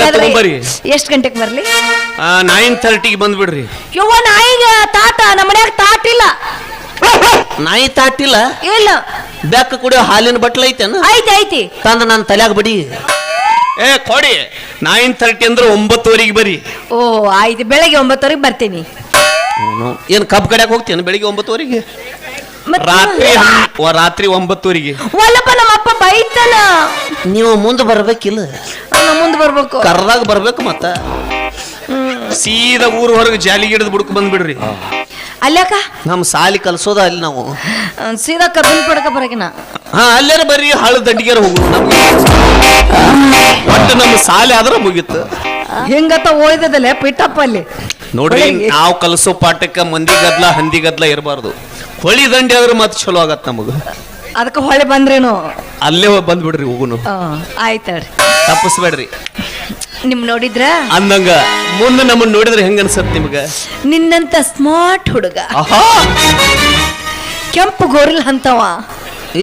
ತಗೊಂಬರ್ರಿ. ಎಷ್ಟು ಗಂಟೆಗೆ ಬರ್ಲಿ? ನೈನ್ ತರ್ಟಿಗೆ ಬಂದ್ಬಿಡ್ರಿ. ಯವ್ವ ನಾಯಿಗೆ ತಾಟ ನಮ್ಮ ಮನ್ಯಾಗ ತಾಟ ಇಲ್ಲ ನಾಯಿ ತಾಟಿಲ್ಲ ಇಲ್ಲ. ಬೆಕ್ಕ ಕುಡಿಯೋ ಹಾಲಿನ ಬಟ್ಲ ಐತೆ ಐತಿ ಐತಿ. ತಂದ ನನ್ನ ತಲ್ಯಾಗ ಬಡಿ. ಏ ಕೊಡಿ. ನೈನ್ ತರ್ಟಿ ಅಂದ್ರೆ ಒಂಬತ್ತುವರೆಗೆ ಬರಿ ಓ ಆಯ್ತು. ಬೆಳಗ್ಗೆ ಒಂಬತ್ತುವರೆಗೆ ಬರ್ತೀನಿ. ಏನು ಕಬ್ಬು ಕಡ್ಯಾಕ ಹೋಗ್ತೀನಿ ಬೆಳಿಗ್ಗೆ ಒಂಬತ್ತುವರೆಗೆ? ಮತ್ತ್ ರಾತ್ರಿ ಹನ್- ವ- ರಾತ್ರಿ ಒಂಬತ್ತುವರೆಗೆ. ಒಲ್ಲಪ್ಪ ನಮ್ಮ ಅಪ್ಪ ಬೈತಾನ. ನೀವು ಮುಂದೆ ಬರ್ಬೇಕಿಲ್ಲ. ಮುಂದೆ ಬರ್ಬೇಕು. ಕರ್ದಾಗ ಬರ್ಬೇಕು ಮತ್ತ? ಸೀದಾ ಊರ್ ಹೊರಗೆ ಜಾಲಿ ಗಿಡದ ಬುಡಕ್ ಬಂದ್ಬಿಡ್ರಿ. ಅಲ್ಯಾಕ ನಮ್ಮ ಸಾಲಿ ಕಲ್ಸೋದ ಅಲ್ಲಿ ನಾವು. ಸೀದಾ ಕಬ್ಬಿನ ಪಡ್ಕ ಬರಕಿನ? ಹಾ ಅಲ್ಲಾರ ಬರ್ರಿ ಹಳ ದಂಡಿಗೆರ ಹೋಗುದು ನಮ್ಗೆ. ಒಟ್ಟು ನಮ್ಮ ಸಾಲಿ ಆದ್ರ ಮುಗೀತು. ಹಿಂಗತ್ತ ಓಯ್ದದಲ್ಲ ಪಿಟ್ಟಪ್ಪ ಅಲ್ಲಿ? ನೋಡ್ರಿ. ನಾವು ಕಲಸೋ ಪಾಠಕ್ಕ ಮಂದಿ ಗದ್ಲ ಹಂದಿ ಗದ್ಲ ಇರಬಾರ್ದು. ಹೊಳಿ ದಂಡಿ ಆದ್ರೆ ಮತ್ತೆ ಚಲೋ ಆಗತ್ ನಮಗ. ಅದಕ್ಕೆ ಹೊಳೆ ಬಂದ್ರೇನು? ಅಲ್ಲೇ ಬಂದ್ಬಿಡ್ರಿ ಹೋಗುನು. ಆಯ್ತಡ್ರಿ ತಪ್ಪಿಸ್ಬೇಡ್ರಿ. ನಿಮ್ ನೋಡಿದ್ರ? ಅಂದಂಗ ಮುಂದೆ ನಮ್ಮನ್ನ ನೋಡಿದ್ರೆ ಹೆಂಗ ಅನ್ಸತ್ ನಿಮ್ಗ? ನಿನ್ನಂತ ಸ್ಮಾರ್ಟ್ ಹುಡುಗ. ಆಹಾ! ಕೆಂಪು ಗೋರಿಲ್ ಅಂತವ